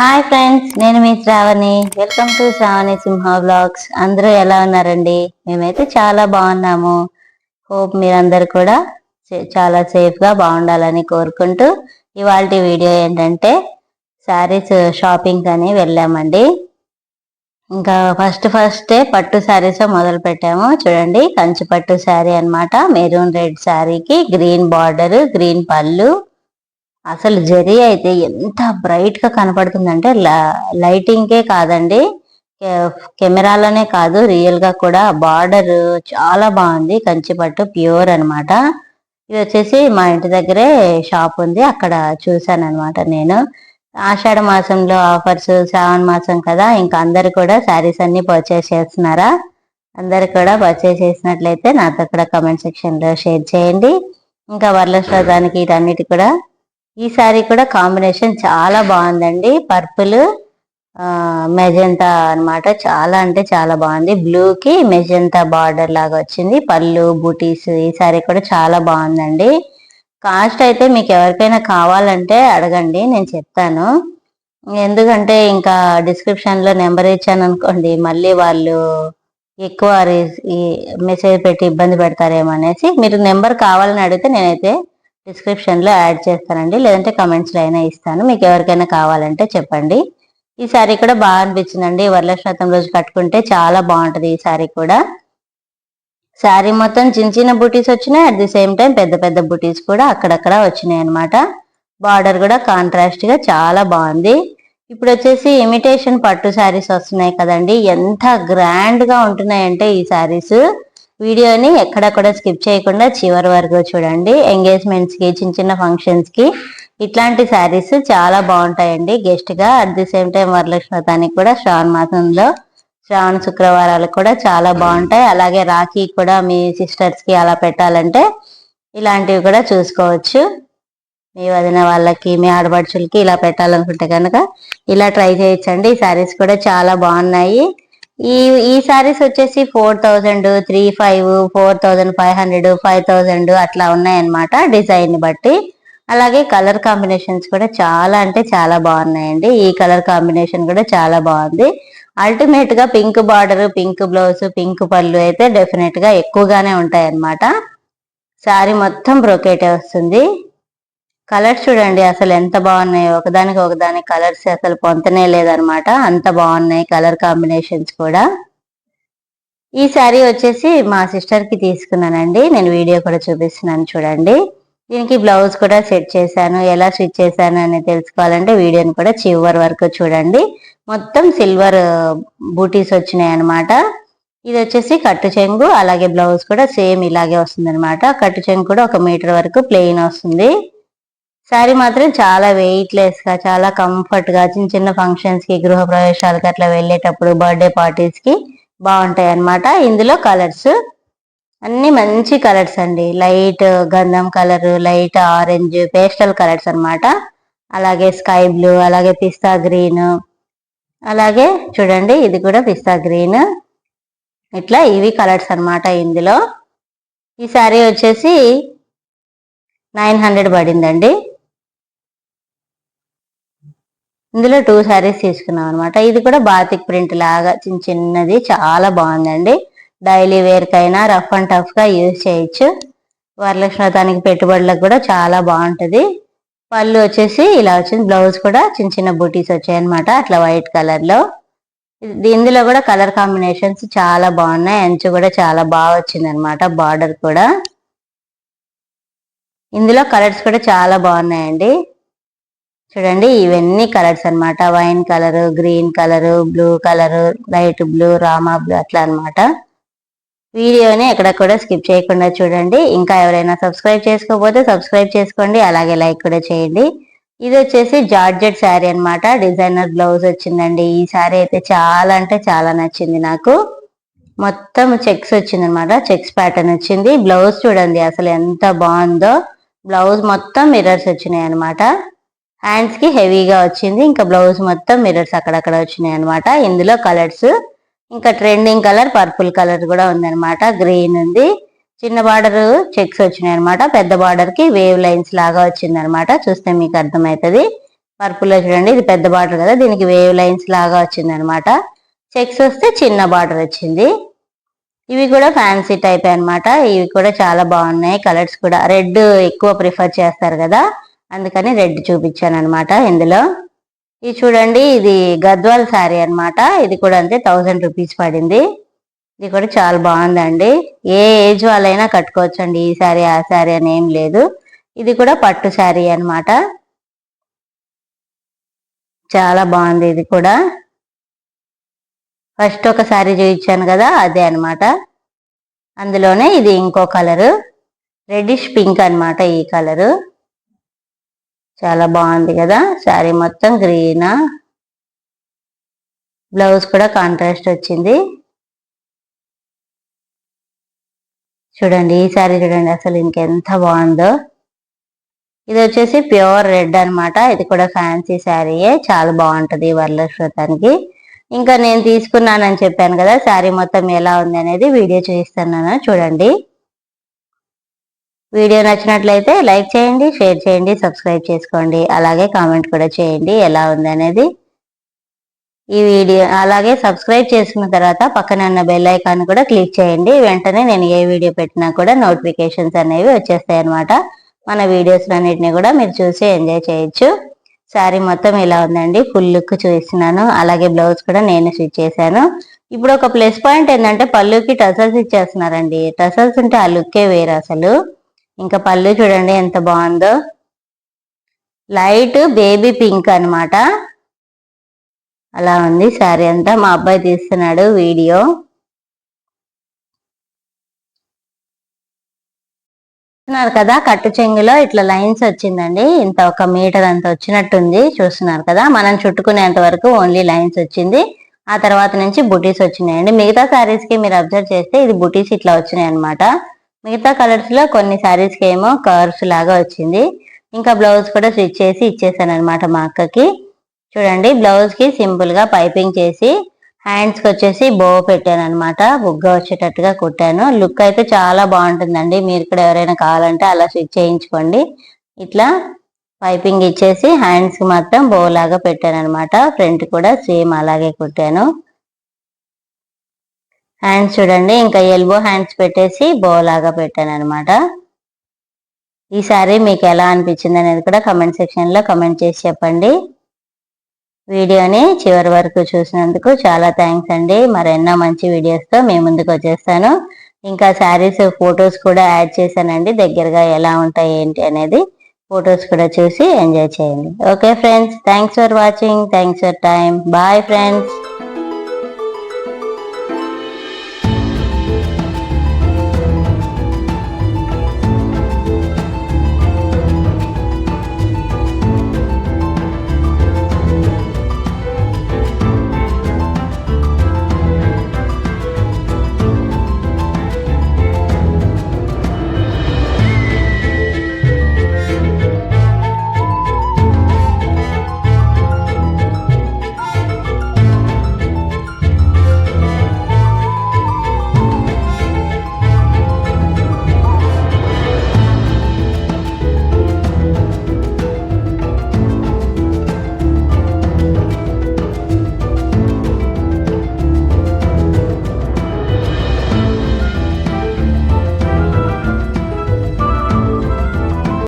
Hi friends నేను మీ Sravani. Welcome to Sravani Simha blogs అందరూ ఎలా ఉన్నారండి? మేమైతే చాలా బాగున్నాము. హోప్ మీరందరూ కూడా చాలా సేఫ్గా బాగుండాలని కోరుకుంటూ ఇవాళ వీడియో ఏంటంటే శారీస్ uh, షాపింగ్ అని వెళ్ళామండి. ఇంకా ఫస్ట్ ఫస్టే పట్టు శారీస్ మొదలు పెట్టాము. చూడండి కంచి పట్టు శారీ అన్నమాట. మెరూన్ రెడ్ శారీకి గ్రీన్ బార్డర్ గ్రీన్ పళ్ళు అసలు జరీ అయితే ఎంత బ్రైట్గా కనపడుతుందంటే లైటింగ్కే కాదండి. కెమెరాలోనే కాదు రియల్గా కూడా బార్డర్ చాలా బాగుంది. కంచిపట్టు ప్యూర్ అనమాట ఇది వచ్చేసి మా ఇంటి దగ్గరే షాప్ ఉంది. అక్కడ చూసాను అనమాట నేను. ఆషాఢ మాసంలో ఆఫర్స్ శ్రావణ మాసం కదా ఇంకా అందరు కూడా శారీస్ అన్ని పర్చేస్ చేస్తున్నారా? అందరు కూడా పర్చేస్ చేసినట్లయితే నాతో కూడా కమెంట్ సెక్షన్లో షేర్ చేయండి. ఇంకా వరలక్ష్మదానికి వీటన్నిటి కూడా ఈ సారీ కూడా కాంబినేషన్ చాలా బాగుందండి. పర్పుల్ మెజంతా అన్నమాట. చాలా అంటే చాలా బాగుంది. బ్లూకి మెజంతా బార్డర్ లాగా వచ్చింది. పళ్ళు బూటీస్ ఈ సారీ కూడా చాలా బాగుందండి. కాస్ట్ అయితే మీకు ఎవరికైనా కావాలంటే అడగండి నేను చెప్తాను. ఎందుకంటే ఇంకా డిస్క్రిప్షన్లో నెంబర్ ఇచ్చాను అనుకోండి మళ్ళీ వాళ్ళు ఎక్కువ ఈ మెసేజ్ పెట్టి ఇబ్బంది పెడతారేమో అనేసి. మీరు నెంబర్ కావాలని అడిగితే నేనైతే డిస్క్రిప్షన్లో యాడ్ చేస్తానండి. లేదంటే కమెంట్స్లో అయినా ఇస్తాను. మీకు ఎవరికైనా కావాలంటే చెప్పండి. ఈ శారీ కూడా బాగా అనిపించిందండి. వరలక్ష్మతం రోజు కట్టుకుంటే చాలా బాగుంటుంది ఈ శారీ కూడా. శారీ మొత్తం చిన్న చిన్న బూటీస్ వచ్చినాయి. అట్ ది సేమ్ టైం పెద్ద పెద్ద బూటీస్ కూడా అక్కడక్కడ వచ్చినాయి అనమాట బార్డర్ కూడా కాంట్రాస్ట్గా చాలా బాగుంది. ఇప్పుడు వచ్చేసి ఇమిటేషన్ పట్టు శారీస్ వస్తున్నాయి కదండి. ఎంత గ్రాండ్గా ఉంటున్నాయంటే ఈ శారీస్. వీడియోని ఎక్కడ కూడా స్కిప్ చేయకుండా చివరి వరకు చూడండి. ఎంగేజ్మెంట్స్కి చిన్న చిన్న ఫంక్షన్స్కి ఇట్లాంటి శారీస్ చాలా బాగుంటాయండి. గెస్ట్గా at the same time Varalakshmi వ్రతానికి కూడా శ్రావణ మాసంలో శ్రావణ శుక్రవారాలు కూడా చాలా బాగుంటాయి. అలాగే రాఖీ కూడా మీ సిస్టర్స్కి అలా పెట్టాలంటే ఇలాంటివి కూడా చూసుకోవచ్చు. మీ వదిన వాళ్ళకి మీ ఆడపడుచులకి ఇలా పెట్టాలనుకుంటే కనుక ఇలా ట్రై చేయొచ్చండి. ఈ శారీస్ కూడా చాలా బాగున్నాయి. ఈ ఈ శారీస్ వచ్చేసి four thousand three five four thousand five hundred five thousand అట్లా ఉన్నాయన్నమాట డిజైన్ బట్టి. అలాగే కలర్ కాంబినేషన్స్ కూడా చాలా అంటే చాలా బాగున్నాయండి. ఈ కలర్ కాంబినేషన్ కూడా చాలా బాగుంది. అల్టిమేట్గా pink border pink blouse pink పళ్ళు అయితే డెఫినెట్గా ఎక్కువగానే ఉంటాయి అన్నమాట శారీ మొత్తం బ్రొకేటే వస్తుంది. కలర్స్ చూడండి అసలు ఎంత బాగున్నాయి. ఒకదానికి ఒకదానికి కలర్స్ అసలు పొంతనే లేదనమాట. అంత బాగున్నాయి కలర్ కాంబినేషన్స్ కూడా. ఈ శారీ వచ్చేసి మా సిస్టర్కి తీసుకున్నానండి. నేను వీడియో కూడా చూపిస్తున్నాను చూడండి. దీనికి బ్లౌజ్ కూడా సెట్ చేశాను. ఎలా స్టిచ్ చేశాను అని తెలుసుకోవాలంటే వీడియోని కూడా చివరి వరకు చూడండి. మొత్తం సిల్వర్ uh, బూటీస్ వచ్చినాయి అనమాట ఇది వచ్చేసి కట్టు చెంగు అలాగే బ్లౌజ్ కూడా సేమ్ ఇలాగే వస్తుంది అనమాట కట్టు చెంగు కూడా ఒక మీటర్ వరకు ప్లెయిన్ వస్తుంది. శారీ మాత్రం చాలా వెయిట్లెస్గా చాలా కంఫర్ట్గా చిన్న చిన్న ఫంక్షన్స్కి గృహ ప్రవేశాలకు అట్లా వెళ్ళేటప్పుడు బర్త్డే పార్టీస్కి బాగుంటాయి అన్నమాట ఇందులో కలర్స్ అన్ని మంచి కలర్స్ అండి. లైట్ గంధం colour light orange pastel colours అన్నమాట. అలాగే స్కై బ్లూ అలాగే పిస్తా గ్రీన్ అలాగే చూడండి ఇది కూడా పిస్తా గ్రీన్ ఇట్లా ఇవి కలర్స్ అన్నమాట ఇందులో. ఈ శారీ వచ్చేసి నైన్ హండ్రెడ్ పడిందండి. ఇందులో టూ శారీస్ తీసుకున్నాం అనమాట ఇది కూడా బాతిక్ ప్రింట్ లాగా చిన్న చిన్నది చాలా బాగుందండి. డైలీ వేర్కైనా రఫ్ అండ్ టఫ్గా యూజ్ చేయొచ్చు. వరలక్ష్మి వ్రతానికి పెట్టుబడులకు కూడా చాలా బాగుంటుంది. పళ్ళు వచ్చేసి ఇలా వచ్చింది బ్లౌజ్ కూడా చిన్న చిన్న బూటీస్ వచ్చాయి అనమాట అట్లా వైట్ కలర్లో ఇందులో కూడా కలర్ కాంబినేషన్స్ చాలా బాగున్నాయి అంచు కూడా చాలా బాగా వచ్చింది అనమాట బార్డర్ కూడా. ఇందులో కలర్స్ కూడా చాలా బాగున్నాయండి. చూడండి ఇవన్నీ కలర్స్ అన్నమాట. Wine colour green colour blue colour light blue Rama blue అట్లా అనమాట వీడియోని ఎక్కడ కూడా స్కిప్ చేయకుండా చూడండి. ఇంకా ఎవరైనా సబ్స్క్రైబ్ చేసుకోకపోతే సబ్స్క్రైబ్ చేసుకోండి అలాగే లైక్ కూడా చేయండి. ఇది వచ్చేసి జార్జెట్ శారీ అనమాట డిజైనర్ బ్లౌజ్ వచ్చిందండి. ఈ శారీ అయితే చాలా అంటే చాలా నచ్చింది నాకు. మొత్తం చెక్స్ వచ్చింది అనమాట చెక్స్ ప్యాటర్న్ వచ్చింది. బ్లౌజ్ చూడండి అసలు ఎంత బాగుందో. బ్లౌజ్ మొత్తం మిర్రర్స్ వచ్చినాయి అనమాట హ్యాండ్స్కి హెవీగా వచ్చింది. ఇంకా బ్లౌజ్ మొత్తం మిర్రర్స్ అక్కడక్కడ వచ్చినాయి అనమాట ఇందులో కలర్స్ ఇంకా ట్రెండింగ్ కలర్ పర్పుల్ కలర్ కూడా ఉందన్నమాట. గ్రీన్ ఉంది. చిన్న బార్డర్ చెక్స్ వచ్చినాయి అనమాట పెద్ద బార్డర్కి వేవ్ లైన్స్ లాగా వచ్చింది అనమాట చూస్తే మీకు అర్థమవుతుంది పర్పుల్ చూడండి ఇది పెద్ద బార్డర్ కదా దీనికి వేవ్ లైన్స్ లాగా వచ్చిందనమాట చెక్స్ వస్తే చిన్న బార్డర్ వచ్చింది. ఇవి కూడా ఫ్యాన్సీ టైప్ అన్నమాట. ఇవి కూడా చాలా బాగున్నాయి. కలర్స్ కూడా. రెడ్ ఎక్కువ ప్రిఫర్ చేస్తారు కదా. అందుకని రెడ్ చూపించాను అనమాట ఇందులో. ఇది చూడండి ఇది గద్వాల్ శారీ అన్నమాట. ఇది కూడా అంతే థౌజండ్ రూపీస్ పడింది. ఇది కూడా చాలా బాగుందండి. ఏ ఏజ్ వాళ్ళైనా కట్టుకోవచ్చండి ఈ శారీ ఆ శారీ అని ఏం లేదు. ఇది కూడా పట్టు శారీ అన్నమాట. చాలా బాగుంది ఇది కూడా. ఫస్ట్ ఒక శారీ చూపించాను కదా అదే అన్నమాట. అందులోనే ఇది ఇంకో కలరు. రెడ్డిష్ పింక్ అన్నమాట ఈ కలరు. చాలా బాగుంది కదా. శారీ మొత్తం గ్రీన్. బ్లౌజ్ కూడా కాంట్రాస్ట్ వచ్చింది. చూడండి ఈ శారీ చూడండి అసలు ఇంకెంత బాగుందో. ఇది వచ్చేసి ప్యూర్ రెడ్ అనమాట ఇది కూడా ఫ్యాన్సీ శారీయే చాలా బాగుంటుంది వరలక్ష్మతానికి ఇంకా నేను తీసుకున్నానని చెప్పాను కదా శారీ మొత్తం ఎలా ఉంది అనేది వీడియో చూపిస్తున్నాను చూడండి. వీడియో నచ్చినట్లయితే లైక్ చేయండి షేర్ చేయండి సబ్స్క్రైబ్ చేసుకోండి. అలాగే కామెంట్ కూడా చేయండి ఎలా ఉంది అనేది ఈ వీడియో అలాగే సబ్స్క్రైబ్ చేసుకున్న తర్వాత పక్కన ఉన్న బెల్ ఐకాన్ కూడా క్లిక్ చేయండి. వెంటనే నేను ఏ వీడియో పెట్టినా కూడా నోటిఫికేషన్స్ అనేవి వచ్చేస్తాయి అనమాట మన వీడియోస్ అన్నిటిని కూడా మీరు చూసి ఎంజాయ్ చేయొచ్చు. శారీ మొత్తం ఇలా ఉందండి. ఫుల్ లుక్ చూస్తున్నాను అలాగే బ్లౌజ్ కూడా నేను స్టిచ్ చేశాను. ఇప్పుడు ఒక ప్లస్ పాయింట్ ఏంటంటే పళ్ళుకి టసల్స్ ఇచ్చేస్తున్నారండి. టసల్స్ ఉంటే ఆ లుక్కే వేరు అసలు. ఇంకా పళ్ళు చూడండి ఎంత బాగుందో. లైట్ బేబీ పింక్ అన్నమాట. అలా ఉంది శారీ అంతా. మా అబ్బాయి తీస్తున్నాడు వీడియో. చూస్తున్నారు కదా కట్టు చెంగులో ఇట్లా లైన్స్ వచ్చిందండి. ఇంత ఒక మీటర్ అంత వచ్చినట్టుంది. చూస్తున్నారు కదా మనం చుట్టుకునేంత వరకు ఓన్లీ లైన్స్ వచ్చింది. ఆ తర్వాత నుంచి బుటీస్ వచ్చినాయండి. మిగతా శారీస్కి మీరు అబ్జర్వ్ చేస్తే ఇది బుటీస్ ఇట్లా వచ్చినాయి అనమాట మిగతా కలర్స్లో కొన్ని సారీస్కి ఏమో కర్వ్స్ లాగా వచ్చింది. ఇంకా బ్లౌజ్ కూడా స్టిచ్ చేసి ఇచ్చేసాను అనమాట మా అక్కకి. చూడండి బ్లౌజ్కి సింపుల్గా పైపింగ్ చేసి హ్యాండ్స్కి వచ్చేసి బో పెట్టాను అనమాట బుగ్గ వచ్చేటట్టుగా కుట్టాను. లుక్ అయితే చాలా బాగుంటుందండి. మీరు కూడా ఎవరైనా కావాలంటే అలా స్టిచ్ చేయించుకోండి. ఇట్లా పైపింగ్ ఇచ్చేసి హ్యాండ్స్కి మాత్రం బో లాగా పెట్టాను అనమాట ఫ్రంట్ కూడా సేమ్ అలాగే కుట్టాను. హ్యాండ్స్ చూడండి ఇంకా ఎల్బో హ్యాండ్స్ పెట్టేసి బో లాగా పెట్టాను అనమాట ఈ సారీ మీకు ఎలా అనిపించింది అనేది కూడా కమెంట్ సెక్షన్లో కమెంట్ చేసి చెప్పండి. వీడియోని చివరి వరకు చూసినందుకు చాలా థ్యాంక్స్ అండి. మరెన్నో మంచి వీడియోస్తో మీ ముందుకు వచ్చేస్తాను. ఇంకా శారీస్ ఫొటోస్ కూడా యాడ్ చేశానండి. దగ్గరగా ఎలా ఉంటాయి ఏంటి అనేది ఫొటోస్ కూడా చూసి ఎంజాయ్ చేయండి. Okay friends thanks for watching thanks for time bye friends